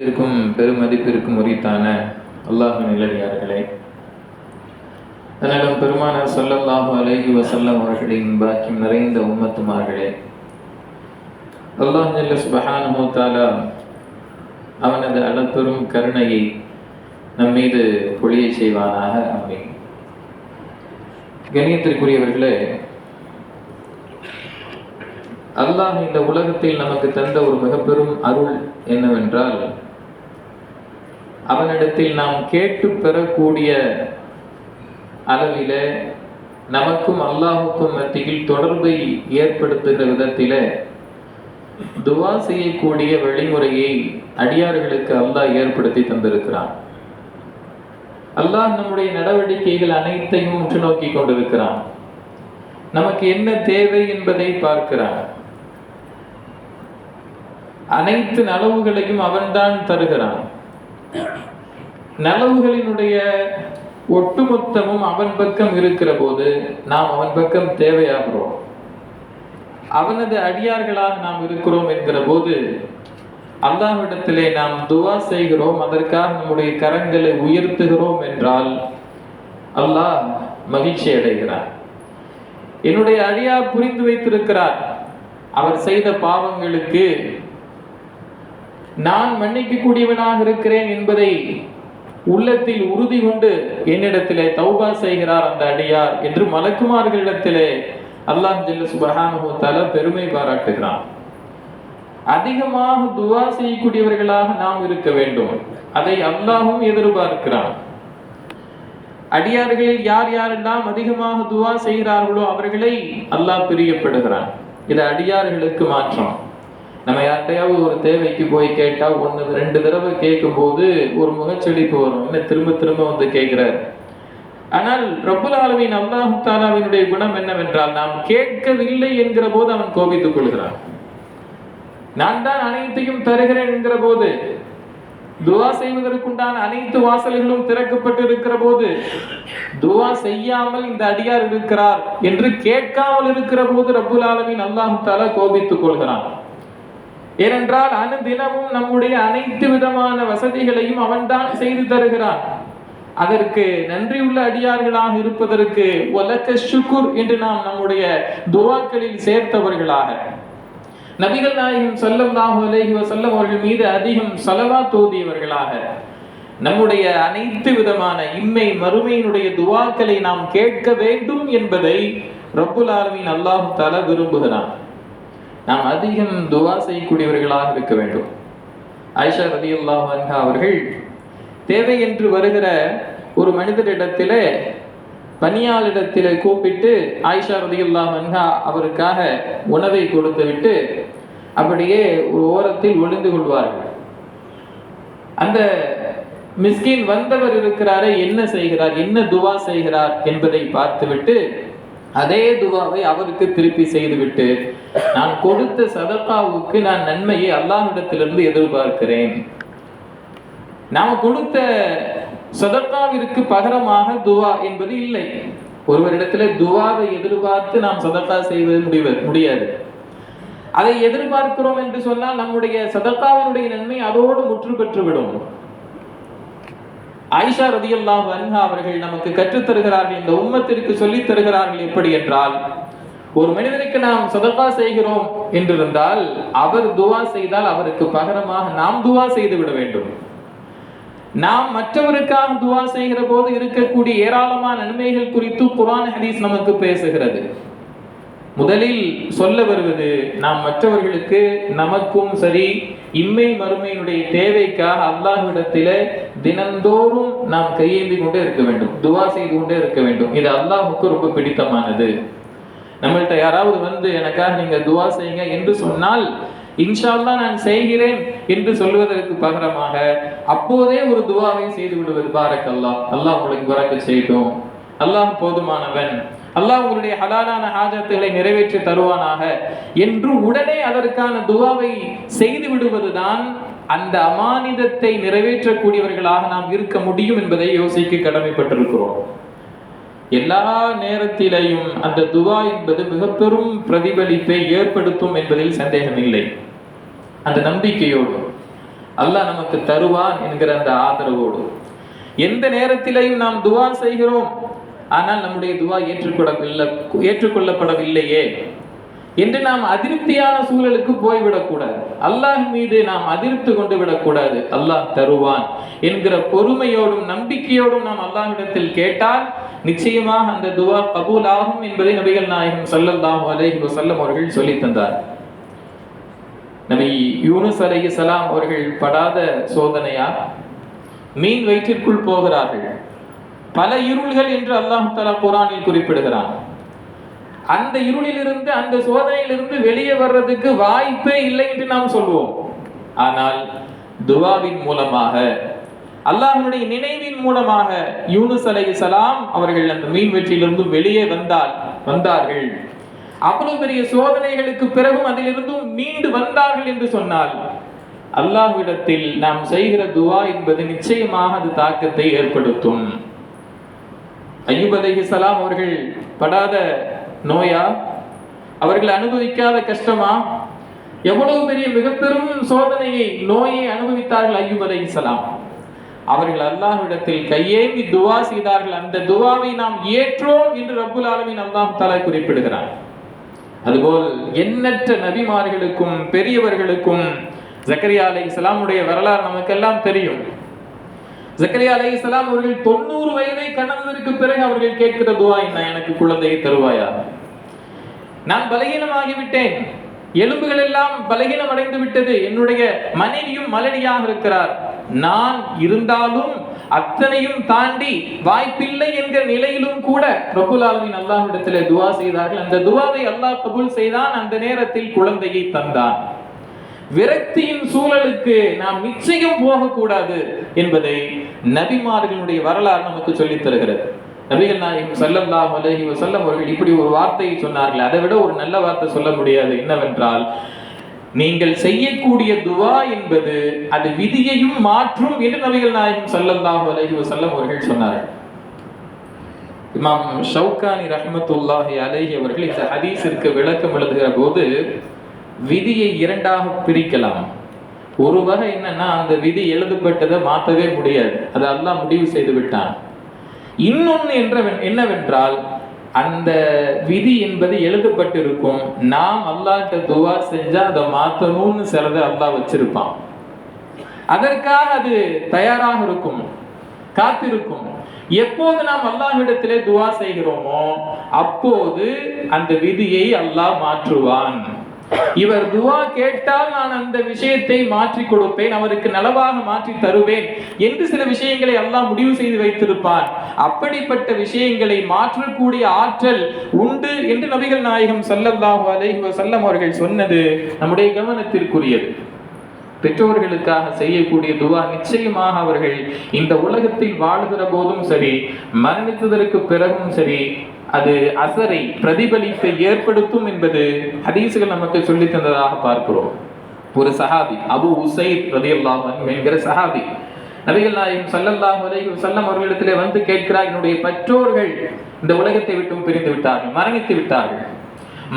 இருக்கும் பெருமதிப்பிற்கும் உரித்தான அல்லாஹ் நிலடியார்களே தன்னலம் பெருமானார் சொல்லல்லாஹு அலைஹி வசல்லம் அவர்களின் பாக்கியம் நிறைந்த உம்மத்துமார்களே. அல்லாஹ் ஜல்ல சுபஹானஹு தஆலா அவனது அளப்பெரும் கருணையை நம் மீது பொழிய செய்வானாக. அமீன் கணியத்திற்குரியவர்களே அல்லாஹ் இந்த உலகத்தில் நமக்கு தந்த ஒரு மிக பெரும் அருள் என்னவென்றால் அவனிடத்தில் நாம் கேட்டு பெறக்கூடிய அளவில நமக்கும் அல்லாஹுக்கும் மத்தியில் தொடர்பை ஏற்படுத்துகிற விதத்தில துவா செய்யக்கூடிய வழிமுறையை அடியார்களுக்கு அல்லாஹ் ஏற்படுத்தி தந்திருக்கிறான். அல்லாஹ் நம்முடைய நடவடிக்கைகள் அனைத்தையும் உற்று நோக்கி கொண்டிருக்கிறான். நமக்கு என்ன தேவை என்பதை பார்க்கிறான். அனைத்து நலவுகளையும் அவன்தான் தருகிறான். நலவுகளினுடைய ஒட்டுமொத்தமும் அவன் பக்கம் இருக்கிற போது நாம் அவன் பக்கம் தேவையாகிறோம். அவனது அடியார்களாக நாம் இருக்கிறோம் என்கிற போது அல்லாஹ்விடத்திலே நாம் துவா செய்கிறோம் அதற்காக நம்முடைய கரங்களை உயர்த்துகிறோம் என்றால் அல்லாஹ் மகிழ்ச்சி அடைகிறார் என்னுடைய அடியார் புரிந்து வைத்திருக்கிறார் அவர் செய்த பாவங்களுக்கு நான் மன்னிக்கக்கூடியவனாக இருக்கிறேன் என்பதை உள்ளத்தில் உறுதி கொண்டு என்னிடத்திலே தௌபா செய்கிறார் அந்த அடியார் என்று மலக்குமார்களிடத்திலே அல்லாஹ் ஜெல்ல சுபஹானுத்தால பெருமை பாராட்டுகிறான். அதிகமாக துவா செய்யக்கூடியவர்களாக நாம் இருக்க வேண்டும். அதை அல்லாஹும் எதிர்பார்க்கிறான். அடியார்களில் யார் யாரெல்லாம் அதிகமாக துவா செய்கிறார்களோ அவர்களை அல்லாஹ் பிரியப்படுகிறான். இது அடியார்களுக்கு மாற்றம். நம்ம யார்கிட்டயாவது ஒரு தேவைக்கு போய் கேட்டா ஒன்று ரெண்டு தடவை கேட்கும் போது ஒரு முகச்செழிப்பு வரும். என்ன திரும்ப திரும்ப வந்து கேட்குறாரு ஆனால் ரப்புல் ஆலமின் அல்லாஹு தாலாவினுடைய குணம் என்னவென்றால் நாம் கேட்கவில்லை என்கிற போது அவன் கோபித்துக் கொள்கிறான். நான் தான் அனைத்தையும் தருகிறேன் என்கிற போது துவா செய்வதற்குண்டான அனைத்து வாசல்களும் திறக்கப்பட்டு இருக்கிற போது துவா செய்யாமல் இந்த அடியார் இருக்கிறார் என்று கேட்காமல் இருக்கிற போது ரப்புல் ஆலமின் அல்லாஹு தாலா கோபித்துக் கொள்கிறான். ஏனென்றால் அனுதினமும் நம்முடைய அனைத்து விதமான வசதிகளையும் அவன்தான் செய்து தருகிறான். அதற்கு நன்றியுள்ள அடியார்களாக இருப்பதற்கு ஒலக்க சுக்குர் என்று நாம் நம்முடைய துவாக்களில் சேர்த்தவர்களாக. நபிகள் நாயகம் ஸல்லல்லாஹு அலைஹி செல்லம் அவர்கள் மீது அதிகம் சலவா தோதியவர்களாக. நம்முடைய அனைத்து விதமான இம்மை மறுமையினுடைய துவாக்களை நாம் கேட்க வேண்டும் என்பதை ரப்புல் ஆலமின் அல்லாஹ் தஆலா விரும்புகிறான். நாம் அதிகம் துவா செய்யக்கூடியவர்களாக இருக்க வேண்டும். ஐஷா ரதி அன்ஹா அவர்கள் தேவை என்று வருகிற ஒரு மனிதரிடத்திலே பனியாளிடத்திலே கூப்பிட்டு ஆயிஷா ரதி அன்ஹா அவருக்காக உணவை கொடுத்து விட்டு அப்படியே ஒரு ஓரத்தில் ஒளிந்து கொள்வார்கள். அந்த மிஸ்கின் வந்தவர் இருக்கிறாரே என்ன செய்கிறார் என்ன துவா செய்கிறார் என்பதை பார்த்துவிட்டு அதே துவாவை அவருக்கு திருப்பி செய்துவிட்டு நான் கொடுத்த சதக்காவுக்கு நான் நன்மையை அல்லாஹிடத்திலிருந்து எதிர்பார்க்கிறேன். நாம் கொடுத்த சதக்காவிற்கு பகரமாக துவா என்பது இல்லை. ஒருவரிடத்துல துவாவை எதிர்பார்த்து நாம் சதக்கா செய்வது முடிவது முடியாது. அதை எதிர்பார்க்கிறோம் என்று சொன்னால் நம்முடைய சதக்காவினுடைய நன்மை அதோடு முற்று பெற்றுவிடும் ஆயிஷா ரதியல்லா வன்ஹா அவர்கள் நமக்கு கற்றுத் தருகிறார்கள் இந்த உம்மத்திற்கு சொல்லித் தருகிறார்கள் எப்படி என்றால் ஒரு மனிதனுக்கு நாம் சதகா செய்கிறோம் என்றிருந்தால் அவர் துவா செய்தால் அவருக்கு பகரமாக நாம் துவா செய்து விட வேண்டும். நாம் மற்றவருக்காக துவா செய்கிற போது இருக்கக்கூடிய ஏராளமான நன்மைகள் குறித்து குரான் ஹதீஸ் நமக்கு பேசுகிறது. முதலில் சொல்ல வருவது நாம் மற்றவர்களுக்கு நமக்கும் சரி இம்மை மறுமையினுடைய தேவைக்காக அல்லாஹ்விடத்தில தினந்தோறும் நாம் கையேந்தி கொண்டே இருக்க வேண்டும் துவா செய்து கொண்டே இருக்க வேண்டும். இது அல்லாஹுக்கு ரொம்ப பிடித்தமானது. நம்மள்ட்ட யாராவது வந்து எனக்காக நீங்க துவா செய்யுங்க என்று சொன்னால் இன்ஷால்லா நான் செய்கிறேன் என்று சொல்வதற்கு பகரமாக அப்போதே ஒரு துவாவை செய்து விடுவது பாரக் அல்லாஹ் அல்லாஹ் உங்களுக்கு வரக்க செய்யட்டும். அல்லாஹ் போதுமானவன். அல்லாஹ் உங்களுடைய ஹலாலான ஹாஜத்துகளை நிறைவேற்றி தருவானாக. என்று உடனே அதற்கான துவாவை செய்து விடுவதுதான் அந்த அமானிதத்தை நிறைவேற்றக்கூடியவர்களாக நாம் இருக்க முடியும் என்பதை யோசிக்க கடமைப்பட்டிருக்கிறோம். எல்லா நேரத்திலையும் அந்த துவா என்பது மிக பெரும் பிரதிபலிப்பை ஏற்படுத்தும் என்பதில் சந்தேகமில்லை. அந்த நம்பிக்கையோடு அல்லாஹ் நமக்கு தருவான் என்கிற அந்த ஆதரவோடு. எந்த நேரத்திலையும் நாம் துவா செய்கிறோம் ஆனால் நம்முடைய துவா ஏற்றுக்கொள்ளவில்லை ஏற்றுக்கொள்ளப்படவில்லையே. என்று நாம் அதிருப்தியான சூழலுக்கு போய்விடக்கூடாது. அல்லாஹ் மீது நாம் அதிருப்தி கொண்டு விடக்கூடாது. அல்லாஹ் தருவான் என்கிற பொறுமையோடும் நம்பிக்கையோடும் நாம் அல்லாஹ்விடத்தில் கேட்டால் நிச்சயமாக அந்த துவா கபூல் ஆகும் என்பதை நபிகள் நாயகம் ஸல்லல்லாஹு அலைஹி வசல்லம் அவர்கள் சொல்லி தந்தார். நபி யூனுஸ் சலாம் அவர்கள் படாத சோதனையா மீன் வயிற்றிற்குள் போகிறார்கள். பல இருள்கள் என்று அல்லாஹ் குரானில் குறிப்பிடுகிறான். அந்த இருளிலிருந்து அந்த சோதனையிலிருந்து வெளியே வர்றதுக்கு வாய்ப்பே இல்லை என்று நாம் சொல்வோம். ஆனால் துவாவின் மூலமாக அல்லாஹனுடைய நினைவின் மூலமாக யூனுஸ் சலாம் அவர்கள் அந்த மீன் வெற்றியிலிருந்து வெளியே வந்தால் வந்தார்கள். அவ்வளவு பெரிய சோதனைகளுக்கு பிறகும் அதிலிருந்தும் மீண்டு வந்தார்கள் என்று சொன்னால் அல்லாஹ்விடத்தில் நாம் செய்கிற துவா என்பது நிச்சயமாக அது தாக்கத்தை ஏற்படுத்தும். ஐயூப் சலாம் அவர்கள் படாத நோயா? அவர்கள் அனுபவிக்காத கஷ்டமா? எவ்வளவு பெரிய மிக பெரும் சோதனையை நோயை அனுபவித்தார்கள் ஐயூப் சலாம் அவர்கள் அல்லாஹ்விடத்தில் கையேந்தி துவா செய்தார்கள். அந்த துவாவை நாம் ஏற்றோம் என்று ரப்புல் ஆலமின் அல்லாம் தலை குறிப்பிடுகிறான். அதுபோல் எண்ணற்ற நபிமார்களுக்கும் பெரியவர்களுக்கும் ஜக்கரியா அலைஹிஸ்ஸலாமுடைய வரலாறு நமக்கெல்லாம் தெரியும். ஜக்கரியா அலைஹிஸ்ஸலாம் அவர்கள் தொண்ணூறு வயதை கடந்ததற்கு பிறகு அவர்கள் கேட்கிற துவா என்ன? எனக்கு குழந்தையை தருவாயா? நான் பலகீனமாகிவிட்டேன். எலும்புகள் எல்லாம் பலகீனம் அடைந்து விட்டது என்னுடைய மனைவியும் மலடியாக இருக்கிறார். நான் இருந்தாலும் அத்தனையும் தாண்டி வாய்ப்பில்லை என்கிற நிலையிலும் கூட பிரபுலாவின் ஆலமின் அல்லாஹ்விடத்தில் துவா செய்தார்கள். அந்த துவாவை அல்லாஹ் கபூல் செய்தான். அந்த நேரத்தில் குழந்தையை தந்தான். விரக்தியின் சூழலுக்கு நாம் நிச்சயம் போகக்கூடாது என்பதை நபிமார்களுடைய வரலாறு நமக்கு சொல்லித் தருகிறது. நபிகள் நாயகம் ஸல்லல்லாஹு அலஹி வஸல்லம் அவர்கள் இப்படி ஒரு வார்த்தையை சொன்னார்கள். அதை விட ஒரு நல்ல வார்த்தை சொல்ல முடியாது. என்னவென்றால் நீங்கள் செய்யக்கூடிய துவா என்பது அது விதியையும் மாற்றும் என்று நபிகள் நாயகம் ஸல்லல்லாஹு அலஹி வஸல்லம் அவர்கள் சொன்னார்கள். இமாம் ஷவுகானி ரஹமத்துல்லாஹி அலஹி அவர்கள் இந்த ஹதீஸிற்கு விளக்கம் எழுதுகிற போது விதியை இரண்டாக பிரிக்கலாம். ஒரு வகை என்னன்னா அந்த விதி எழுதப்பட்டதை மாற்றவே முடியாது. அதை அல்லாஹ் முடிவு செய்து விட்டான். இன்னொன்று என்ற என்னவென்றால் அந்த விதி என்பது எழுதப்பட்டிருக்கும். நாம் அல்லாட்ட துவா செஞ்சா அதை மாற்றணும்னு சிலதை அல்லாஹ் வச்சிருப்பான். அதற்காக அது தயாராக இருக்கும் காத்திருக்கும். எப்போது நாம் அல்லாஹிடத்திலே துவா செய்கிறோமோ அப்போது அந்த விதியை அல்லாஹ் மாற்றுவான். இவர் துவா கேட்டால் நான் அந்த விஷயத்தை மாற்றி கொடுப்பேன் அவருக்கு நலவாக மாற்றி தருவேன் என்று சில விஷயங்களை எல்லாம் முடிவு செய்து வைத்திருப்பான் அப்படிப்பட்ட விஷயங்களை மாற்றக்கூடிய ஆற்றல் உண்டு என்று நபிகள் நாயகம் சல்லல்லாஹு அலைஹி வசல்லம் அவர்கள் சொன்னது நம்முடைய கவனத்திற்குரியது. பெற்றோர்களுக்காக செய்யக்கூடிய துவா நிச்சயமாக அவர்கள் இந்த உலகத்தில் வாழ்கிற போதும் சரி மரணித்ததற்கு பிறகும் சரி அது அசரை பிரதிபலிப்பை ஏற்படுத்தும் என்பது ஹதீசுகள் நமக்கு சொல்லி தந்ததாக பார்க்கிறோம். ஒரு சஹாபி அபு உசைத் ரதியல்லாஹு என்கிற சஹாபி நபிகள் நாயகம் ஸல்லல்லாஹு அலைஹி வஸல்லம் அவர்களிடத்திலே வந்து கேட்கிறார் என்னுடைய பெற்றோர்கள் இந்த உலகத்தை விட்டும் பிரிந்து விட்டார்கள் மரணித்து விட்டார்கள்.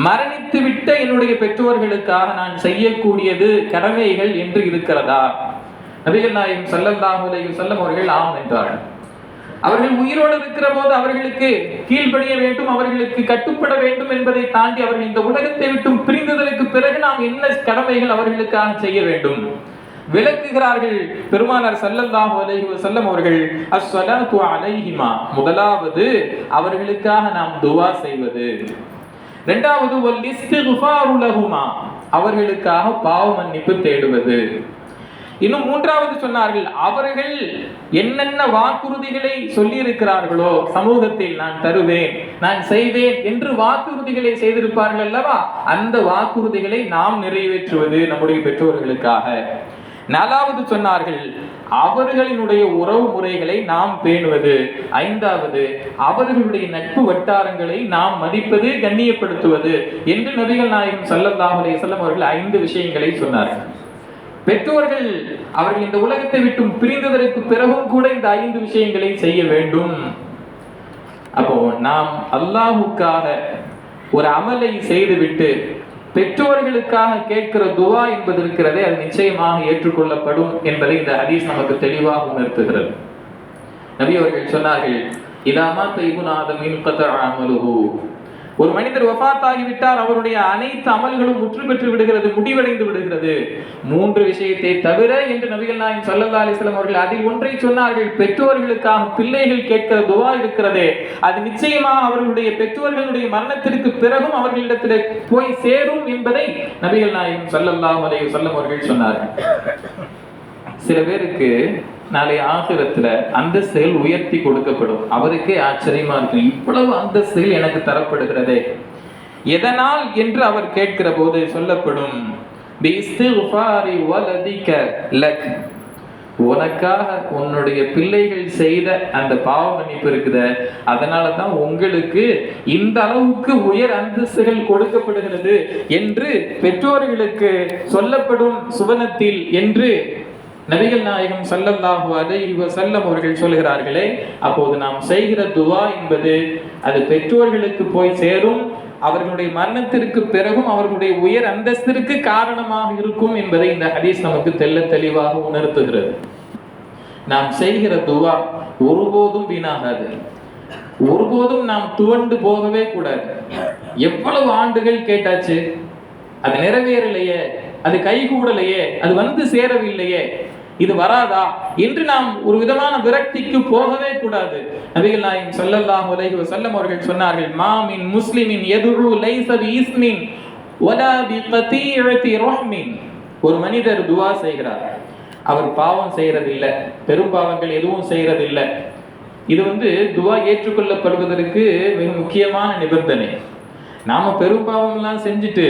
மரணித்து விட்ட என்னுடைய பெற்றோர்களுக்காக நான் செய்யக்கூடியது கடமைகள் என்று இருக்கிறதா? நபிகள் நாயகம் ஸல்லல்லாஹு செல்லம் அவர்கள் ஆம் என்றார்கள். அவர்கள் உயிரோடு இருக்கிற போது அவர்களுக்கு கீழ்ப்படிய வேண்டும் அவர்களுக்கு கட்டுப்பட வேண்டும் என்பதை தாண்டி அவர்கள் இந்த உலகத்தை விட்டும் பிரிந்ததற்கு பிறகு நாம் என்ன கடமைகள் அவர்களுக்காக செய்ய வேண்டும்? விளக்குகிறார்கள் பெருமானார் ஸல்லல்லாஹு அலைஹி வஸல்லம் அவர்கள் அஸ்ஸலாத்து அலைஹிமா முதலாவது அவர்களுக்காக நாம் துவா செய்வது. ரெண்டாவது லஹுமா. அவர்களுக்காக பாவ மன்னிப்பு தேடுவது. இன்னும் மூன்றாவது சொன்னார்கள் அவர்கள் என்னென்ன வாக்குறுதிகளை சொல்லி இருக்கிறார்களோ சமூகத்தில் நான் தருவேன் நான் செய்வேன் என்று வாக்குறுதிகளை செய்திருப்பார்கள் அல்லவா? அந்த வாக்குறுதிகளை நாம் நிறைவேற்றுவது நம்முடைய பெற்றோர்களுக்காக. நாலாவது சொன்னார்கள் அவர்களினுடைய உறவு முறைகளை நாம் பேணுவது. ஐந்தாவது அவர்களுடைய நட்பு வட்டாரங்களை நாம் மதிப்பது கண்ணியப்படுத்துவது என்று நபிகள் நாயகம் ஸல்லல்லாஹு அலைஹி அவர்கள் ஐந்து விஷயங்களை சொன்னார்கள் பெற்றோர்கள் அவர்கள் இந்த உலகத்தை விட்டும் பிரிந்ததற்கு பிறகும் கூட இந்த ஐந்து விஷயங்களை செய்ய வேண்டும். அப்போ நாம் அல்லாஹுக்காக ஒரு அமலை செய்துவிட்டு பெற்றோர்களுக்காக கேட்கிற துவா என்பது இருக்கிறதே அது நிச்சயமாக ஏற்றுக்கொள்ளப்படும் என்பதை இந்த ஹதீஸ் நமக்கு தெளிவாக உணர்த்துகிறது நபி அவர்கள் சொன்னார்கள் இதாமா தைபுநாதமின் அமலுகு ஒரு மனிதர் வஃபாத்தாகிவிட்டால் அவருடைய அனைத்து அமல்களும் முற்று பெற்று விடுகிறது முடிவடைந்து விடுகிறது. மூன்று விஷயத்தை தவிர என்று நபிகள் நாயம் சல்லா அலிஸ்லாம் அவர்கள் அதில் ஒன்றை சொன்னார்கள் பெற்றோர்களுக்காக பிள்ளைகள் கேட்கிற துவா இருக்கிறதே அது நிச்சயமாக அவர்களுடைய பெற்றோர்களுடைய மரணத்திற்கு பிறகும் அவர்களிடத்தில் போய் சேரும் என்பதை நபிகள் நாயம் சல்லல்லாஹ் அலைஹி சொல்லம் அவர்கள் சொன்னார்கள். சில பேருக்கு நாளை ஆசிரத்துல அந்தஸ்துகள் உயர்த்தி கொடுக்கப்படும். அவருக்கே ஆச்சரியமா இருக்கும் இவ்வளவு அந்தஸ்துகள் எனக்கு தரப்படுகிறதே. எதனால் என்று அவர் கேட்கிற போது சொல்லப்படும். லக்." உனக்காக உன்னுடைய பிள்ளைகள் செய்த அந்த பாவ மன்னிப்பு இருக்குத. அதனால தான் உங்களுக்கு இந்த அளவுக்கு உயர் அந்தஸ்துகள் கொடுக்கப்படுகிறது என்று பெற்றோர்களுக்கு சொல்லப்படும் சுவனத்தில் என்று நபிகள் நாயகம் சல்லல்லாஹு அலைஹி வஸல்லம் அவர்கள் சொல்கிறார்களே அப்போது நாம் செய்கிற துவா என்பது அது பெற்றோர்களுக்கு போய் சேரும் அவர்களுடைய மரணத்திற்கு பிறகும் அவர்களுடைய உயர் அந்தஸ்திற்கு காரணமாக இருக்கும் என்பதை இந்த ஹதீஸ் நமக்கு தெள்ள தெளிவாக உணர்த்துகிறது. நாம் செய்கிற துவா ஒருபோதும் வீணாகாது. ஒருபோதும் நாம் துவண்டு போகவே கூடாது. எவ்வளவு ஆண்டுகள் கேட்டாச்சு? அது நிறைவேறலையே அது கைகூடலையே அது வந்து சேரவில்லையே இது வராதா? என்று நாம் ஒரு விதமான விரக்திக்கு போகவே கூடாது. நபிகள் நாயகம் ஸல்லல்லாஹு உலகி வஸல்லம் அவர்கள் சொன்னார்கள் மாமின் முஸ்லிமின் எதுரு லைசபி இஸ்மின் வலா பி கதீஅத்தி ஒரு மனிதர் துவா செய்கிறார். அவர் பாவம் செய்யறதில்லை பெரும் பாவங்கள் எதுவும் செய்யறதில்லை இது வந்து துவா ஏற்றுக்கொள்ளப்படுவதற்கு மிக முக்கியமான நிபந்தனை. நாம பெரும் எல்லாம் செஞ்சுட்டு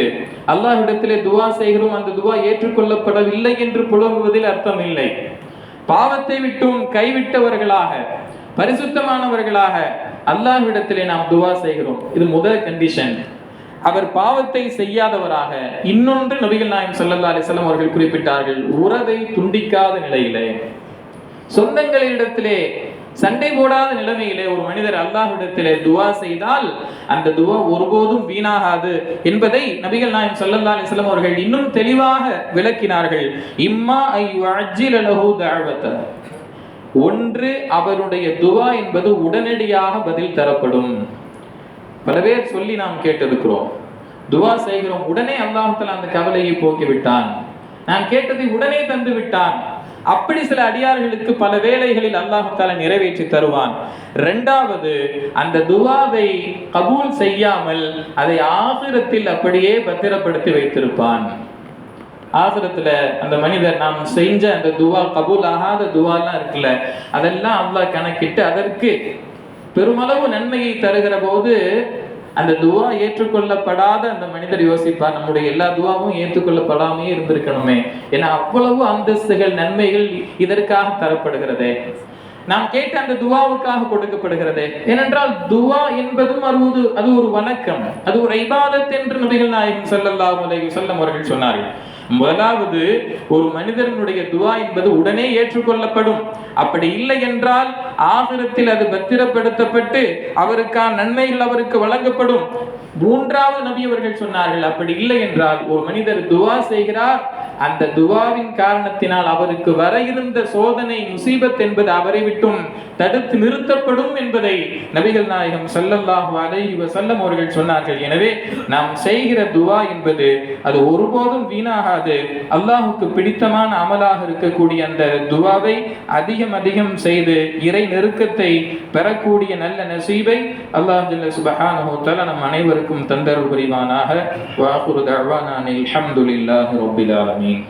அல்லாஹ்விடத்திலே துவா செய்கிறோம் அந்த துவா ஏற்றுக்கொள்ளப்படவில்லை என்று புலம்புவதில் அர்த்தம் இல்லை பாவத்தை விட்டும் கைவிட்டவர்களாக பரிசுத்தமானவர்களாக அல்லாஹ்விடத்திலே நாம் துவா செய்கிறோம். இது முதல் கண்டிஷன் அவர் பாவத்தை செய்யாதவராக இன்னொன்று நபிகள் நாயம் சல்லா அலிசல்லாம் அவர்கள் குறிப்பிட்டார்கள் உறவை துண்டிக்காத நிலையிலே. சொந்தங்களிடத்திலே சண்டை போடாத நிலைமையிலே ஒரு மனிதர் அல்லாஹ்விடத்திலே துவா செய்தால் அந்த துவா ஒருபோதும் வீணாகாது என்பதை நபிகள் நாயம் ஸல்லல்லாஹு அலைஹி அவர்கள் இன்னும் தெளிவாக விளக்கினார்கள். இம்மா ஐ அஜில் அலஹு தாழ்வத்த ஒன்று அவருடைய துவா என்பது உடனடியாக பதில் தரப்படும். பல பேர் சொல்லி நாம் கேட்டிருக்கிறோம். துவா செய்கிறோம் உடனே அல்லாஹத்தில் அந்த கவலையை போக்கி விட்டான் நான் கேட்டதை உடனே தந்து விட்டான் அப்படி சில அடியார்களுக்கு பல வேளைகளில் அல்லாஹால நிறைவேற்றி தருவான். ரெண்டாவது அந்த துவாவை கபூல் செய்யாமல் அதை ஆசிரத்தில் அப்படியே பத்திரப்படுத்தி வைத்திருப்பான். ஆசிரத்துல அந்த மனிதர் நாம் செஞ்ச அந்த துவா கபூல் ஆகாத துவாலாம் இருக்குல்ல அதெல்லாம் அல்லாஹ் கணக்கிட்டு அதற்கு பெருமளவு நன்மையை தருகிற போது அந்த துவா ஏற்றுக்கொள்ளப்படாத அந்த மனிதர் யோசிப்பார் நம்முடைய எல்லா துவாவும் ஏற்றுக்கொள்ளப்படாமே இருந்திருக்கணுமே. ஏன்னா அவ்வளவு அந்தஸ்துகள் நன்மைகள் இதற்காக தரப்படுகிறதே. நாம் கேட்ட அந்த துவாவுக்காக கொடுக்கப்படுகிறது. ஏனென்றால் துவா என்பதும் அறுபது அது ஒரு வணக்கம். அது ஒரு ஐபாதத் என்று நபிகள் நாயகம் ஸல்லல்லாஹு அலைஹி வஸல்லம் அவர்கள் சொன்னார்கள். முதலாவது ஒரு மனிதனுடைய துவா என்பது உடனே ஏற்றுக்கொள்ளப்படும். அப்படி இல்லை என்றால் ஆகிரத்தில் அது பத்திரப்படுத்தப்பட்டு அவருக்கான நன்மைகள் அவருக்கு வழங்கப்படும். மூன்றாவது நபி அவர்கள் சொன்னார்கள் அப்படி இல்லை என்றால் ஒரு மனிதர் துவா செய்கிறார். அந்த துவாவின் காரணத்தினால் அவருக்கு வர இருந்த சோதனை முசீபத் என்பது அவரை விட்டும் தடுத்து நிறுத்தப்படும் என்பதை நபிகள் நாயகம் சல்லல்லாஹு அலைஹி வஸல்லம் அவர்கள் சொன்னார்கள். எனவே நாம் செய்கிற துவா என்பது அது ஒருபோதும் வீணாகாது. அல்லாஹுக்கு பிடித்தமான அமலாக இருக்கக்கூடிய அந்த துவாவை அதிகம் அதிகம் செய்து இறை நெருக்கத்தை பெறக்கூடிய நல்ல நசீபை அல்லாஹ் ஜல்ல சுப்ஹானஹு தஆலா நம் அனைவருக்கும் தந்தருள் புரிவானாக வாகுரு தஅவானா அல்ஹம்துலில்லாஹி ரப்பில் ஆலமீன்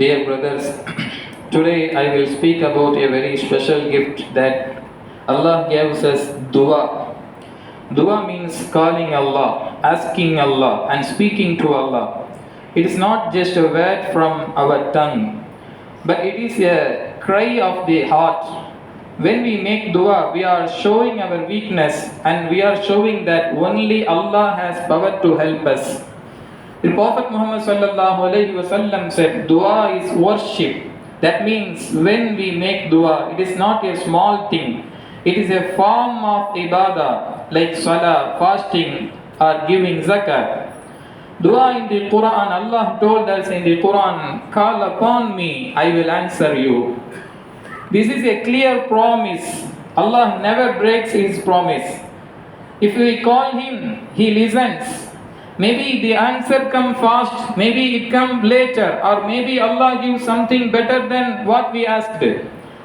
Dear brothers, today I will speak about a very special gift that Allah gives us dua. Dua means calling Allah, asking Allah, and speaking to Allah. It is not just a word from our tongue, but it is a cry of the heart. When we make dua, we are showing our weakness and we are showing that only Allah has power to help us. The Prophet Muhammad said, "Dua is worship." That means when we make dua, it is not a small thing. It is a form of ibadah like salah, fasting, or giving zakat. Dua in the Quran, Allah told us in the Quran, Call upon me, I will answer you. This is a clear promise. Allah never breaks His promise. If we call Him, He listens. Maybe the answer come fast, maybe it come later, or maybe Allah gives something better than what we asked.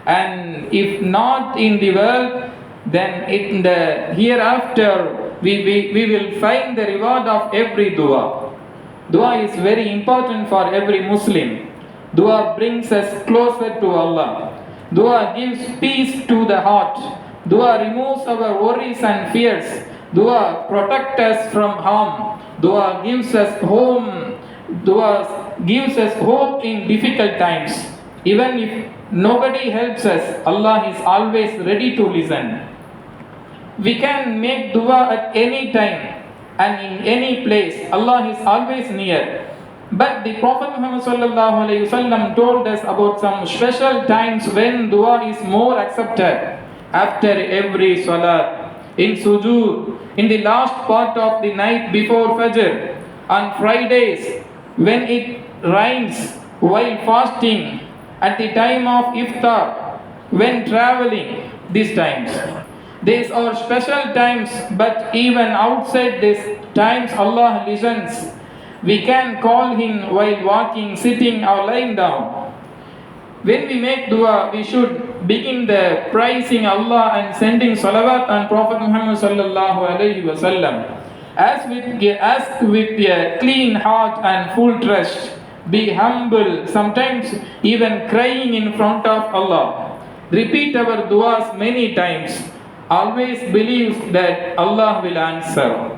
And if not in the world, then in the hereafter we, we, we will find the reward of every dua. Dua is very important for every Muslim. Dua brings us closer to Allah. Dua gives peace to the heart. Dua removes our worries and fears. Dua protects us from harm. Dua gives us home. Dua gives us hope in difficult times. Even if nobody helps us, Allah is always ready to listen. We can make dua at any time and in any place. Allah is always near. But the Prophet Muhammad told us about some special times when dua is more accepted after every salat, in sujood, in the last part of the night before Fajr, on Fridays, when it rains while fasting, at the time of iftar, when traveling, these times. These are special times, but even outside these times, Allah listens. We can call Him while walking, sitting, or lying down. When we make dua, we should begin the praising Allah and sending salawat on Prophet Muhammad sallallahu alaihi wasallam. As with ask with a clean heart and full trust. Be humble, sometimes even crying in front of Allah. Repeat our duas many times. Always believe that Allah will answer.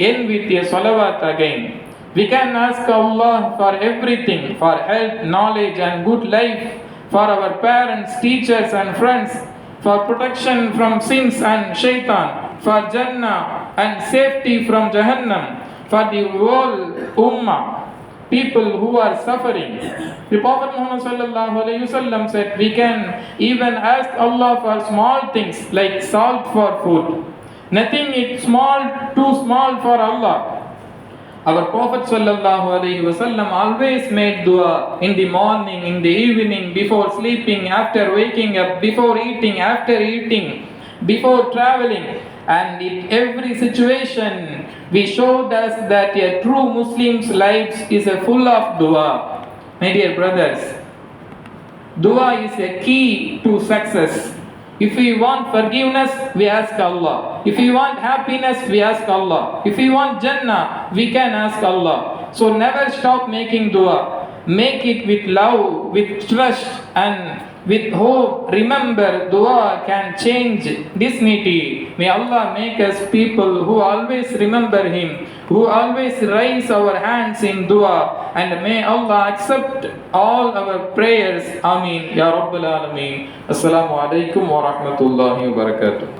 End with a salawat again. We can ask Allah for everything, for health, knowledge, and good life, for our parents, teachers, and friends, for protection from sins and shaitan, for Jannah and safety from Jahannam, for the whole Ummah, people who are suffering. The Prophet Muhammad said, we can even ask Allah for small things like salt for food. Nothing is small, too small for Allah. Our Prophet wasallam always made dua in the morning, in the evening, before sleeping, after waking up, before eating, after eating, before traveling. And in every situation, we showed us that a true Muslim's life is a full of dua. My dear brothers, dua is a key to success. If we want forgiveness, we ask Allah. If we want happiness, we ask Allah. If we want Jannah, we can ask Allah. So never stop making dua. Make it with love, with trust, and with hope. Remember, dua can change dignity. May Allah make us people who always remember Him, who always raise our hands in dua, and may Allah accept all our prayers. Ameen. Ya Rabbil Alameen. Assalamu alaikum wa rahmatullahi wa barakatuh.